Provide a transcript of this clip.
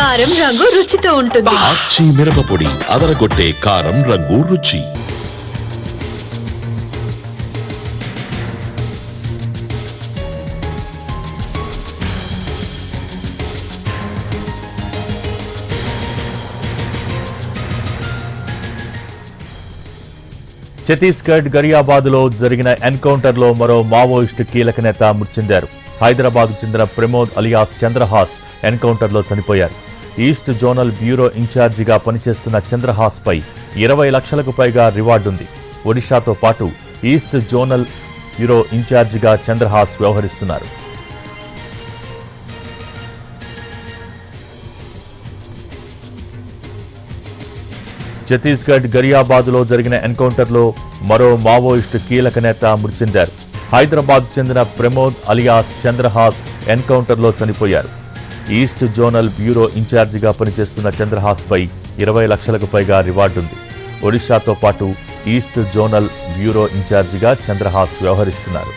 కారం రంగు రుచితో ఉంటుంది. ఆచి మిరపపొడి అదరగొట్టే కారం రంగు రుచి. ఛత్తీస్గఢ్ గరియాబాద్లో జరిగిన ఎన్కౌంటర్లో మరో మావోయిస్టు కీలక నేత మృతి చెందారు. హైదరాబాద్ చెందిన ప్రమోద్ అలియాస్ చంద్రహాస్ ఎన్కౌంటర్లో చనిపోయారు. ఈస్ట్ జోనల్ బ్యూరో ఇన్ఛార్జిగా పనిచేస్తున్న చంద్రహాస్పై ఇరవై లక్షలకు పైగా రివార్డుంది. ఒడిషాతో పాటు ఈస్ట్ జోనల్ బ్యూరో ఇన్ఛార్జిగా చంద్రహాస్ వ్యవహరిస్తున్నారు. ఛత్తీస్గఢ్ గరియాబాద్లో జరిగిన ఎన్కౌంటర్లో మరో మావోయిస్టు కీలక నేత మృతి చెందారు. హైదరాబాద్ చెందిన ప్రమోద్ అలియాస్ చంద్రహాస్ ఎన్కౌంటర్లో చనిపోయారు. ఈస్ట్ జోనల్ బ్యూరో ఇన్ఛార్జిగా పనిచేస్తున్న చంద్రహాస్పై ఇరవై లక్షలకు పైగా రివార్డుంది ఒడిశాతో పాటు ఈస్ట్ జోనల్ బ్యూరో ఇన్ఛార్జిగా చంద్రహాస్ వ్యవహరిస్తున్నారు.